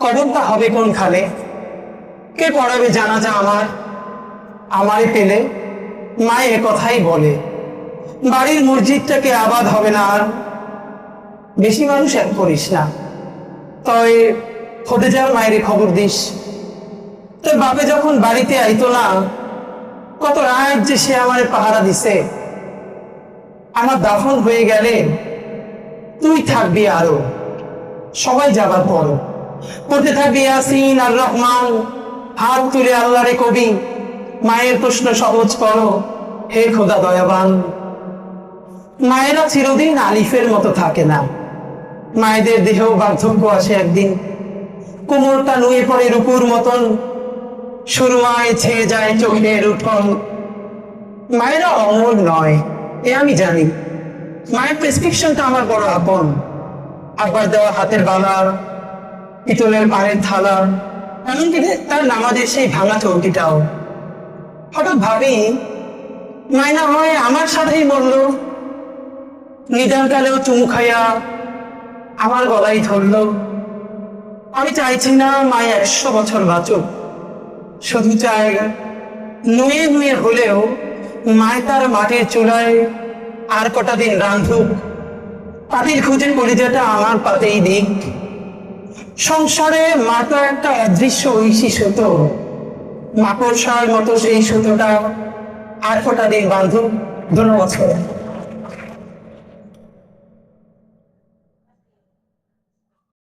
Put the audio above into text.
কবরটা হবে কোন কোনখানে? কে পড়াবে জানাজা আমার? আমারে পেলে? মায়ে এ কথাই বলে। বাড়ির মসজিদটাকে আবাদ হবে না আর। বেশি মানুষ এক করিস না। তবে হতে যাওয়ার মায়ের খবর দিস। তো বাপে যখন বাড়িতে আইতো না, কত রাত যে সে আমার পাহারা দিছে। আমার দাফন হয়ে গেলে তুই থাকবি আরও। সবাই যাবার পর পড়তে থাকবি ইয়াসিন আর রহমান। হাত তুলে আল্লাহরে কবি, মায়ের প্রশ্ন সহজ করো, হে খোদা দয়াবান। মায়েরা চিরদিন আলিফের মতো থাকে না। মায়েদের দেহেও বার্ধক্য আসে একদিন। কোমরটা নুয়ে পড়ে রূপুর মতন। সুরমায় ছেয়ে যায় চোখের উঠন। মায়েরা অমর নয়, এ আমি জানি। মায়ের প্রেসক্রিপশনটা আমার বড় আপন। একবার দেওয়া হাতের বালার পিতলের পাড়ের থালা। এমনকি তার নামাজের সেই ভাঙা চৌকিটাও। হঠাৎ ভাবি মায়না হয় আমার সাথেই মরলো। নিদান কালেও চুমু খাইয়া আমার গলায় ধরলো। আমি চাইছি না মায় একশো বছর বাঁচুক। শুধু চাই নুয়ে নুয়ে হলেও মায় তার মাটির চুলায় আর কটা দিন রাঁধুক। পাতির খুঁজে কলিজাটা আমার পাতেই দিক। সংসারে মা তো একটা অদৃশ্য ঐশী সুতো। মাকড়সার মতো সেই সুতোটা আর কটা দিন বান্ধব দুটো ধন্যবাদ